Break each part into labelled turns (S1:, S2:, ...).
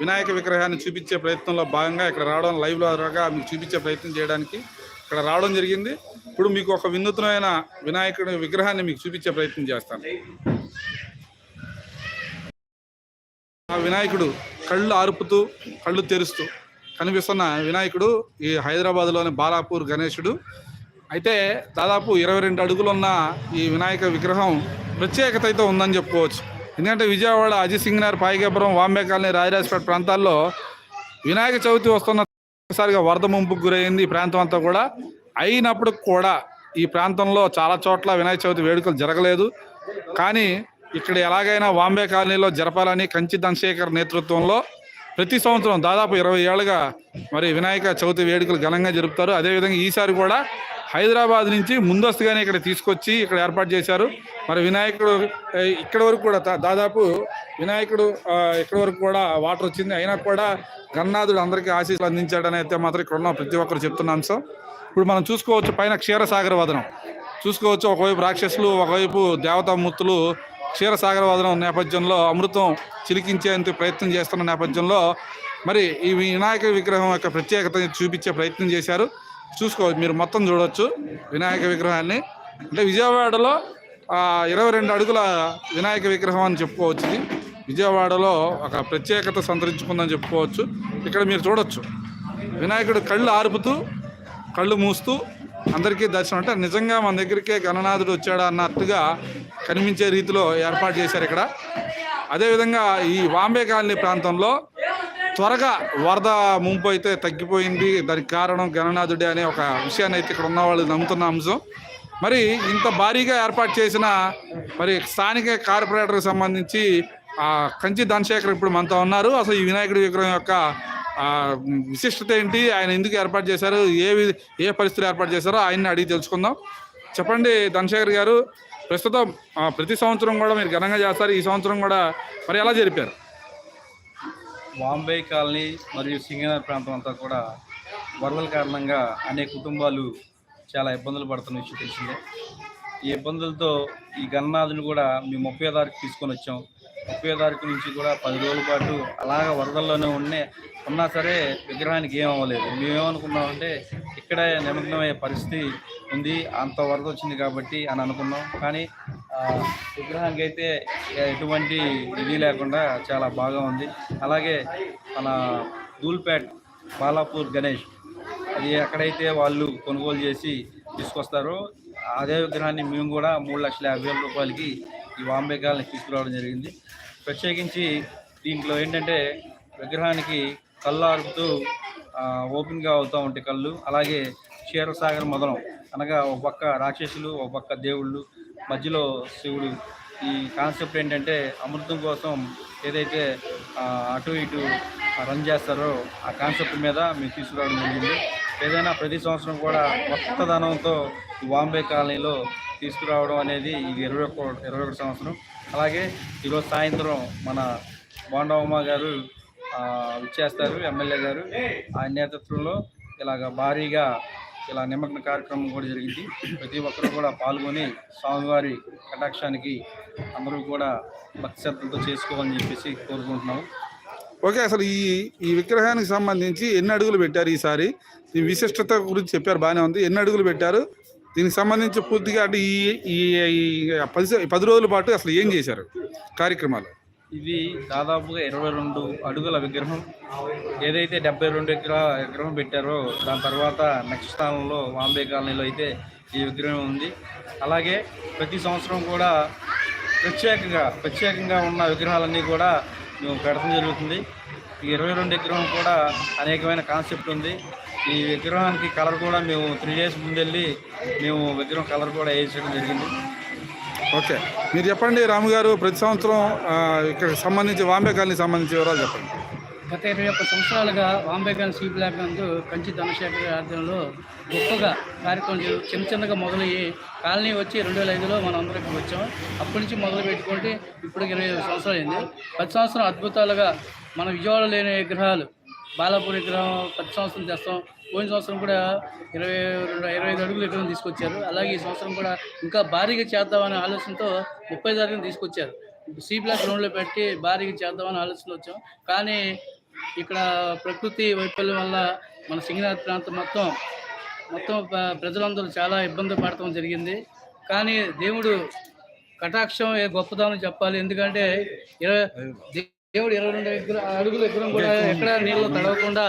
S1: వినాయక విగ్రహాన్ని చూపించే ప్రయత్నంలో భాగంగా ఇక్కడ రావడం లైవ్లో రాగా మీకు చూపించే ప్రయత్నం చేయడానికి ఇక్కడ రావడం జరిగింది. ఇప్పుడు మీకు ఒక వినూత్నమైన వినాయకుడి విగ్రహాన్ని మీకు చూపించే ప్రయత్నం చేస్తాను. ఆ వినాయకుడు కళ్ళు ఆర్పుతూ కళ్ళు తెరుస్తూ కనిపిస్తున్న వినాయకుడు ఈ హైదరాబాద్లోని బాలాపూర్ గణేశుడు. అయితే దాదాపు ఇరవై రెండు అడుగులున్న ఈ వినాయక విగ్రహం ప్రత్యేకత అయితే ఉందని చెప్పుకోవచ్చు. ఎందుకంటే విజయవాడ అజిత్ సింగ్ నార్ పాయికాపురం వాంబే కాలనీ రాజరాజపేట ప్రాంతాల్లో వినాయక చవితి వస్తున్న ఒకసారిగా వరద ముంపుకు గురైంది ఈ ప్రాంతం అంతా కూడా. అయినప్పుడు కూడా ఈ ప్రాంతంలో చాలా చోట్ల వినాయక చవితి వేడుకలు జరగలేదు. కానీ ఇక్కడ ఎలాగైనా వాంబే కాలనీలో జరపాలని కంచి ధనశేఖర్ నేతృత్వంలో ప్రతి సంవత్సరం దాదాపు ఇరవై ఏళ్ళుగా మరి వినాయక చవితి వేడుకలు ఘనంగా జరుపుతారు. అదేవిధంగా ఈసారి కూడా హైదరాబాద్ నుంచి ముందస్తుగానే ఇక్కడ తీసుకొచ్చి ఇక్కడ ఏర్పాటు చేశారు. మరి వినాయకుడు ఇక్కడ వరకు కూడా దా- దాదాపు వినాయకుడు ఇక్కడ వరకు కూడా వాటర్ వచ్చింది. అయినా కూడా గన్నాథుడు అందరికీ ఆశీస్సులు అందించాడని అయితే మాత్రం ఇక్కడ ఉన్న ప్రతి ఒక్కరు చెప్తున్న అంశం ఇప్పుడు మనం చూసుకోవచ్చు పైన క్షీరసాగర వదనం. చూసుకోవచ్చు ఒకవైపు రాక్షసులు ఒకవైపు దేవతామూర్తులు క్షీరసాగర వదనం నేపథ్యంలో అమృతం చిలికించేందుకు ప్రయత్నం చేస్తున్న నేపథ్యంలో మరి ఈ వినాయక విగ్రహం యొక్క ప్రత్యేకత చూపించే ప్రయత్నం చేశారు. చూసుకోవచ్చు మీరు మొత్తం చూడవచ్చు వినాయక విగ్రహాన్ని. అంటే విజయవాడలో ఇరవై రెండు అడుగుల వినాయక విగ్రహం అని చెప్పుకోవచ్చు ఇది. విజయవాడలో ఒక ప్రత్యేకత సంతరించుకుందని చెప్పుకోవచ్చు. ఇక్కడ మీరు చూడొచ్చు. వినాయకుడు కళ్ళు ఆర్పుతూ కళ్ళు మూస్తూ అందరికీ దర్శనం. అంటే నిజంగా మన దగ్గరికే గణనాథుడు వచ్చాడా అన్నట్టుగా కనిపించే రీతిలో ఏర్పాటు చేశారు ఇక్కడ. అదేవిధంగా ఈ వాంబే కాలనీ ప్రాంతంలో త్వరగా వరద ముంపు అయితే తగ్గిపోయింది. దానికి కారణం గణనాథుడే అనే ఒక విషయాన్ని అయితే ఇక్కడ ఉన్న వాళ్ళు నమ్ముతున్న అంశం. మరి ఇంత భారీగా ఏర్పాటు చేసిన మరి స్థానిక కార్పొరేటర్కి సంబంధించి ఆ కంచి ధనశేఖర్ ఇప్పుడు మనతో ఉన్నారు. అసలు ఈ వినాయకుడి విగ్రహం యొక్క విశిష్టత ఏంటి? ఆయన ఎందుకు ఏర్పాటు చేశారు? ఏ ఏ పరిస్థితులు ఏర్పాటు చేశారో ఆయన్ని అడిగి తెలుసుకుందాం. చెప్పండి ధనశేఖర్ గారు ప్రస్తుతం ప్రతి సంవత్సరం కూడా మీరు ఘనంగా చేస్తారు. ఈ సంవత్సరం కూడా మరి ఎలా జరిపారు?
S2: వాంబే కాలనీ మరియు సింగనగర్ ప్రాంతం అంతా కూడా వరదల కారణంగా అనేక కుటుంబాలు చాలా ఇబ్బందులు పడుతున్న విషయం తెలిసిందే. ఈ ఇబ్బందులతో ఈ గణనాథుని కూడా మేము ముప్పై తారీఖు తీసుకొని వచ్చాం. ముప్పై తారీఖు నుంచి కూడా పది రోజుల పాటు అలాగ వరదల్లోనే ఉండే ఉన్నా సరే విగ్రహానికి ఏం అవ్వలేదు. మేమేమనుకున్నామంటే ఇక్కడే నిమగ్నమయ్యే పరిస్థితి ఉంది అంత వరద వచ్చింది కాబట్టి అని అనుకున్నాం. కానీ విగ్రహానికి అయితే ఎటువంటి ఇది లేకుండా చాలా బాగా ఉంది. అలాగే మన దూల్పేట్ బాలాపూర్ గణేష్ అది ఎక్కడైతే వాళ్ళు కొనుగోలు చేసి తీసుకొస్తారో అదే విగ్రహాన్ని మేము కూడా మూడు లక్షల యాభై వేల రూపాయలకి ఈ వాంబే కాలనీ తీసుకురావడం జరిగింది. ప్రత్యేకించి దీంట్లో ఏంటంటే విగ్రహానికి కళ్ళు ఆరుపుతూ ఓపెన్గా అవుతూ ఉంటాయి కళ్ళు అలాగే క్షీరసాగర్ మొదలం అనగా ఒక పక్క రాక్షసులు ఒక పక్క దేవుళ్ళు మధ్యలో శివుడు. ఈ కాన్సెప్ట్ ఏంటంటే అమృతం కోసం ఏదైతే అటు ఇటు రన్ చేస్తారో ఆ కాన్సెప్ట్ మీద మేము తీసుకురావడం జరిగింది. ఏదైనా ప్రతి సంవత్సరం కూడా కొత్తదనంతో ధనంతో బాంబే కాలనీలో తీసుకురావడం అనేది ఇది ఇరవై ఒక్క ఇరవై ఒకటి సంవత్సరం. అలాగే ఈరోజు సాయంత్రం మన బోండవమ్మ గారు విచ్చేస్తారు ఎమ్మెల్యే గారు. ఆయన నేతృత్వంలో ఇలాగ భారీగా ఇలా నిమగ్న కార్యక్రమం కూడా జరిగింది. ప్రతి ఒక్కరు కూడా పాల్గొని స్వామివారి కటాక్షానికి అందరూ కూడా భక్తి చేసుకోవాలని చెప్పేసి కోరుకుంటున్నాము.
S1: ఓకే అసలు ఈ ఈ విగ్రహానికి సంబంధించి ఎన్ని అడుగులు పెట్టారు ఈసారి? ఈ విశిష్టత గురించి చెప్పారు బాగానే ఉంది. ఎన్ని అడుగులు పెట్టారు? దీనికి సంబంధించి పూర్తిగా అంటే ఈ ఈ పది పది రోజుల పాటు అసలు ఏం చేశారు కార్యక్రమాలు?
S2: ఇది దాదాపుగా ఇరవై రెండు అడుగుల విగ్రహం. ఏదైతే డెబ్బై రెండు ఎకరాల విగ్రహం పెట్టారో దాని తర్వాత నెక్స్ట్ స్థానంలో వాంబే కాలనీలో అయితే ఈ విగ్రహం ఉంది. అలాగే ప్రతి సంవత్సరం కూడా ప్రత్యేకంగా ప్రత్యేకంగా ఉన్న విగ్రహాలన్నీ కూడా మేము పెడతం జరుగుతుంది. ఈ ఇరవై రెండు విగ్రహం కూడా అనేకమైన కాన్సెప్ట్ ఉంది. ఈ విగ్రహానికి కలర్ కూడా మేము త్రీ డేస్ ముందెళ్ళి మేము విగ్రహం కలర్ కూడా వేయించడం జరిగింది.
S1: ఓకే. మీరు చెప్పండి రాము గారు ప్రతి సంవత్సరం ఇక్కడ సంబంధించి వాంబే కాలనీ సంబంధించి వివరాలు చెప్పండి.
S3: గత ఇరవై ఒక్క సంవత్సరాలుగా వాంబేకాన్ సీ బ్లాక్ నందు కంచి ధనశేఖర్ ఆధ్వర్యంలో గొప్పగా కార్యక్రమం చిన్న చిన్నగా మొదలయ్యి కాలనీ వచ్చి రెండు వేల ఐదులో మనం అందరికి వచ్చాం. అప్పటి నుంచి మొదలు పెట్టుకుంటే ఇప్పుడు ఇరవై ఐదు సంవత్సరాలు అయింది. ప్రతి సంవత్సరం అద్భుతాలుగా మన విజయవాడ లేని విగ్రహాలు బాలాపూర్ విగ్రహం ప్రతి సంవత్సరం చేస్తాం పోయిన సంవత్సరం కూడా ఇరవై రెండు ఇరవై ఐదు అడుగులు విగ్రహం తీసుకొచ్చారు. అలాగే ఈ సంవత్సరం కూడా ఇంకా భారీగా చేద్దామనే ఆలోచనతో ముప్పై తారీఖున తీసుకొచ్చారు. సి బ్లాక్ గ్రౌండ్లో పెట్టి భారీగా చేద్దామని ఆలోచన వచ్చాం. కానీ ఇక్కడ ప్రకృతి వైఫల్యం వల్ల మన సింగనాథ్ ప్రాంతం మొత్తం మొత్తం ప్రజలందరూ చాలా ఇబ్బంది పడటం జరిగింది. కానీ దేవుడు కటాక్షం ఏ గొప్పదనం చెప్పాలి. ఎందుకంటే ఇరవై దేవుడు ఇరవై రెండు అడుగుల ఎకరం కూడా ఎక్కడ నీళ్ళు తడవకుండా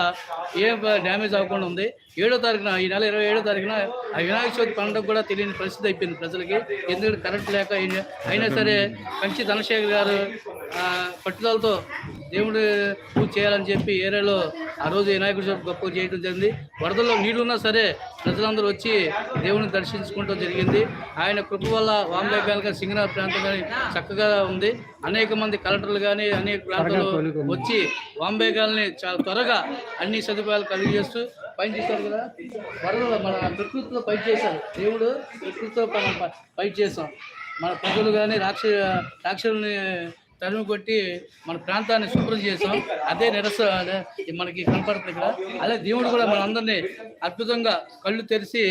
S3: ఏ డ్యామేజ్ అవ్వకుండా ఉంది. ఏడో తారీఖున ఈ నెల ఇరవై ఏడో తారీఖున ఆ వినాయక చవితి పండుగ కూడా తెలియని పరిస్థితి అయిపోయింది ప్రజలకి. ఎందుకంటే కరెంట్ లేక అయిన- సరే కంచి ధనశేఖర్ గారు పట్టుదలతో దేవుడు పూజ చేయాలని చెప్పి ఏరియాలో ఆ రోజు వినాయకుడి చవితి గొప్ప చేయడం జరిగింది. వరదల్లో నీళ్ళున్నా సరే ప్రజలందరూ వచ్చి దేవుని దర్శించుకోవడం జరిగింది. ఆయన కృప వల్ల వాంబే గారి సింగనాథ్ ప్రాంతం కానీ చక్కగా ఉంది. అనేక మంది కలెక్టర్లు కానీ అనేక ప్రాంతాల్లో వచ్చి వాంబే గారిని చాలా త్వరగా అన్ని సదుపాయాలు కలిగజేస్తూ పని చేశారు కదా. వరదలు మన ప్రకృతిలో పని చేశారు. దేవుడు ప్రకృతితో మనం ప- పని చేసాం మన ప్రజలు కానీ రాక్ష రాక్షసుల్ని తరిమి కొట్టి మన ప్రాంతాన్ని శుభ్రం చేసాం. అదే నిరస మనకి కనపడుతుంది ఇక్కడ. అదే దేవుడు కూడా మనందరినీ అద్భుతంగా కళ్ళు తెరిచి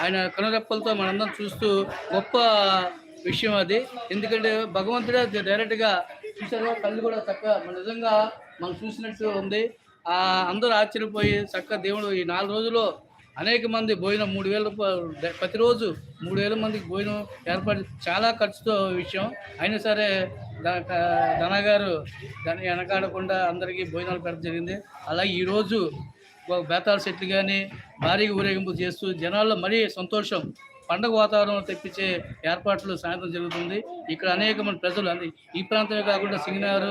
S3: ఆయన కనురెప్పలతో మనందరం చూస్తూ గొప్ప విషయం అది. ఎందుకంటే భగవంతుడే డైరెక్ట్గా చూశారు కళ్ళు కూడా చక్కగా మన నిజంగా మనం చూసినట్టు ఉంది. అందరూ ఆశ్చర్యపోయి చక్కగా దేవుడు ఈ నాలుగు రోజుల్లో అనేక మంది భోజనం మూడు వేల ప్రతిరోజు మూడు వేల మందికి భోజనం ఏర్పాటు చాలా ఖర్చుతో విషయం. అయినా సరే ధన గారు దాన్ని వెనకాడకుండా అందరికీ భోజనాలు పెట్టడం జరిగింది. అలాగే ఈరోజు ఒక సెట్లు కానీ భారీగా ఊరేగింపు చేస్తూ జనాల్లో మరీ సంతోషం. పండగ వాతావరణం తెప్పించే ఏర్పాట్లు సాయంత్రం జరుగుతుంది. ఇక్కడ అనేక మంది ప్రజలు అంది ఈ ప్రాంతమే కాకుండా సింగనగర్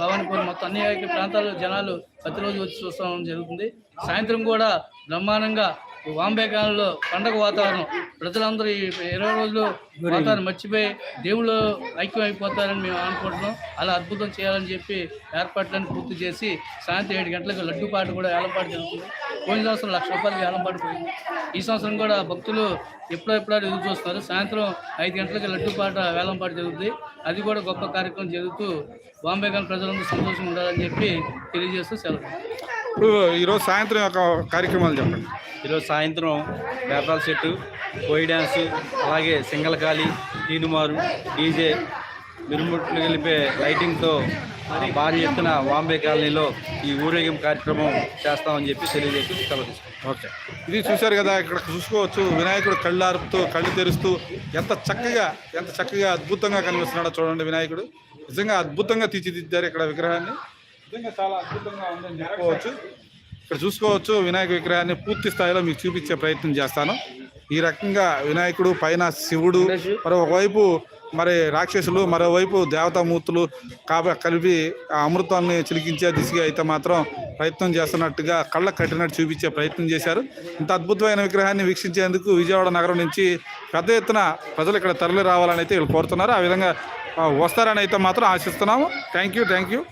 S3: భవానీపూర్ మొత్తం అనేక ప్రాంతాల్లో జనాలు ప్రతిరోజు వచ్చి చూస్తాం జరుగుతుంది. సాయంత్రం కూడా బ్రహ్మాండంగా వాంబే కాలంలో పండగ వాతావరణం. ప్రజలందరూ ఈ ఇరవై రోజులు వాతావరణం మర్చిపోయి దేవుళ్ళు ఐక్యం అయిపోతారని మేము అనుకుంటున్నాం. అలా అద్భుతం చేయాలని చెప్పి ఏర్పాట్లను పూర్తి చేసి సాయంత్రం ఏడు గంటలకు లడ్డు పాట కూడా ఏర్పాటు జరుగుతుంది. పోయిన సంవత్సరం లక్ష రూపాయలకి ఏలంపాటు పోయింది ఈ సంవత్సరం కూడా భక్తులు ఎప్పుడో ఎప్పుడో ఎదురు చూస్తున్నారు. సాయంత్రం ఐదు గంటలకు లడ్డు పాట వేలంపాటు జరుగుతుంది అది కూడా గొప్ప కార్యక్రమం జరుగుతూ బాంబే గారి ప్రజలందరూ సంతోషంగా ఉండాలని చెప్పి తెలియజేస్తూ సెలవు.
S1: ఇప్పుడు ఈరోజు సాయంత్రం యొక్క కార్యక్రమాలు చెప్పండి.
S2: ఈరోజు సాయంత్రం పేపర్ సెట్ కోయి డ్యాన్సు అలాగే సింగల్కాలి తీనుమారు డీజే మిరుముట్లు గెలిపే లైటింగ్తో భారీ ఎత్తున వాంబే కాలనీలో ఈ ఊరేగింపు కార్యక్రమం చేస్తామని చెప్పి తెలియజేసి సెలవు
S1: ఓకే. ఇది చూశారు కదా ఇక్కడ చూసుకోవచ్చు. వినాయకుడు కళ్ళు ఆర్పుతూ కళ్ళు తెరుస్తూ ఎంత చక్కగా ఎంత చక్కగా అద్భుతంగా కనిపిస్తున్నాడో చూడండి వినాయకుడు. నిజంగా అద్భుతంగా తీర్చిదిద్దారు ఇక్కడ విగ్రహాన్ని. నిజంగా చాలా అద్భుతంగా ఉందని చెప్పుకోవచ్చు. ఇక్కడ చూసుకోవచ్చు వినాయక విగ్రహాన్ని పూర్తి స్థాయిలో మీకు చూపించే ప్రయత్నం చేస్తాను. ఈ రకంగా వినాయకుడు పైన శివుడు మరి ఒకవైపు మరి రాక్షసులు మరోవైపు దేవతామూర్తులు కాబ కలిపి ఆ అమృతాన్ని చిలికించే దిశగా అయితే మాత్రం ప్రయత్నం చేస్తున్నట్టుగా కళ్ళ కట్టినట్టు చూపించే ప్రయత్నం చేశారు. ఇంత అద్భుతమైన విగ్రహాన్ని వీక్షించేందుకు విజయవాడ నగరం నుంచి పెద్ద ఎత్తున ప్రజలు ఇక్కడ తరలి రావాలని అయితే వీళ్ళు కోరుతున్నారు. ఆ విధంగా వస్తారని అయితే మాత్రం ఆశిస్తున్నాము. Thank you thank you.